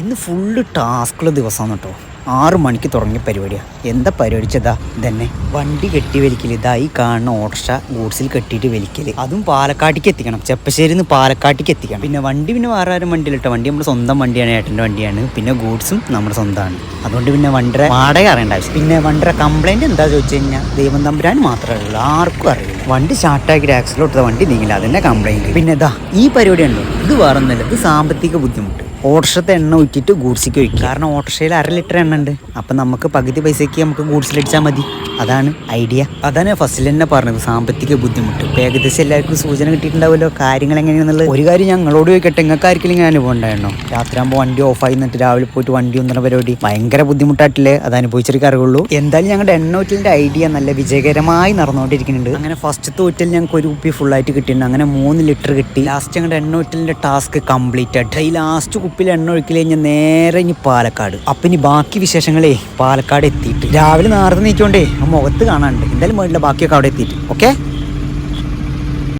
ഇന്ന് ഫുള്ള് ടാസ്കുള്ള ദിവസമാണ് കേട്ടോ. ആറ് മണിക്ക് തുടങ്ങിയ പരിപാടിയാണ് എന്താ പരിപാടിച്ചതാ? ഇതന്നെ. വണ്ടി കെട്ടി വലിക്കൽ ഇതാ ഈ കാണുന്ന ഓട്ടർഷ ഗൂഡ്സിൽ കെട്ടിയിട്ട് വലിക്കൽ അതും പാലക്കാട്ടേക്ക് എത്തിക്കണം. ചെപ്പശ്ശേരി നിന്ന് പാലക്കാട്ടേക്ക് എത്തിക്കണം. പിന്നെ വണ്ടി പിന്നെ വേറെ ആരും വണ്ടിയില്ല കേട്ടോ. വണ്ടി നമ്മുടെ സ്വന്തം വണ്ടിയാണ് ഏട്ടന്റെ വണ്ടിയാണ്. പിന്നെ ഗൂഡ്സും നമ്മുടെ സ്വന്തമാണ്. അതുകൊണ്ട് പിന്നെ വണ്ടിയുടെ വാടക അറിയേണ്ട ആവശ്യം. പിന്നെ വണ്ടിയുടെ കംപ്ലൈന്റ് എന്താ ചോദിച്ചു കഴിഞ്ഞാൽ ദൈവം തമ്പുരാൻ മാത്രമേ ഉള്ളൂ. ആർക്കും അറിയില്ല. വണ്ടി സ്റ്റാർട്ടാക്കി ആക്സിലോട്ട് വണ്ടി നീങ്ങില്ല. അതിന്റെ കംപ്ലൈന്റ് പിന്നെ ഇതാ ഈ പരിപാടി ഉണ്ടോ ഇത് വേറെ ഒന്നുമില്ല ഇത് സാമ്പത്തിക ബുദ്ധിമുട്ട്. ഓട്ടർഷത്തെ എണ്ണ ഊറ്റിയിട്ട് ഗൂഡ്സിക്ക് ഒഴിക്കും കാരണം ഓട്ടർഷയിൽ അര ലിറ്റർ എണ്ണ ഉണ്ട്. അപ്പം നമുക്ക് പകുതി പൈസയ്ക്ക് നമുക്ക് ഗൂഡ്സിലടിച്ചാൽ മതി. അതാണ് ഐഡിയ. അതാണ് ഫസ്റ്റിൽ തന്നെ പറഞ്ഞത്. സാമ്പത്തിക ബുദ്ധിമുട്ട്. ഇപ്പം ഏകദേശം എല്ലാവർക്കും സൂചന കിട്ടിയിട്ടുണ്ടാവുമല്ലോ. കാര്യങ്ങൾ എങ്ങനെയാണെന്നുള്ളത്. ഒരു കാര്യം ഞങ്ങളോട് ചോദിക്കട്ടെ നിങ്ങൾക്ക് ആർക്കെങ്കിലും ഇങ്ങനെ അനുഭവം ഉണ്ടായിരുന്നോ? രാത്രിയാകുമ്പോൾ വണ്ടി ഓഫായി നിന്നിട്ട് രാവിലെ പോയിട്ട് വണ്ടി ഒന്നുന്ന പരിപാടി ഭയങ്കര ബുദ്ധിമുട്ടായിട്ടില്ലേ? അത് അനുഭവിച്ചൊരു അറിവുള്ളൂ എന്തായാലും ഞങ്ങളുടെ എണ്ണൂറ്റിലിന്റെ ഐഡിയ നല്ല വിജയകരമായി നടന്നുകൊണ്ടിരിക്കുന്നുണ്ട്. അങ്ങനെ ഫസ്റ്റ് തോറ്റിൽ ഞങ്ങൾക്ക് ഒരു കുപ്പി ആയിട്ട് കിട്ടിയിട്ടുണ്ട്. അങ്ങനെ മൂന്ന് ലിറ്റർ കിട്ടി. ലാസ്റ്റ് ഞങ്ങളുടെ എണ്ണൂറ്റിലിന്റെ ടാസ്ക് കംപ്ലീറ്റ് ആയിട്ട്. ഈ ലാസ്റ്റ് കുപ്പിയിൽ എണ്ണ ഒഴിക്കൽ കഴിഞ്ഞാൽ നേരെ ഇനി പാലക്കാട്. അപ്പം ഇനി ബാക്കി വിശേഷങ്ങളേ പാലക്കാട് എത്തിയിട്ട്. രാവിലെ നേരത്തെ നീക്കോണ്ടേ മുഖത്ത് കാണാനുണ്ട്. എന്തായാലും വേണ്ടില്ല ബാക്കിയൊക്കെ അവിടെ എത്തിയിട്ട് ഓക്കെ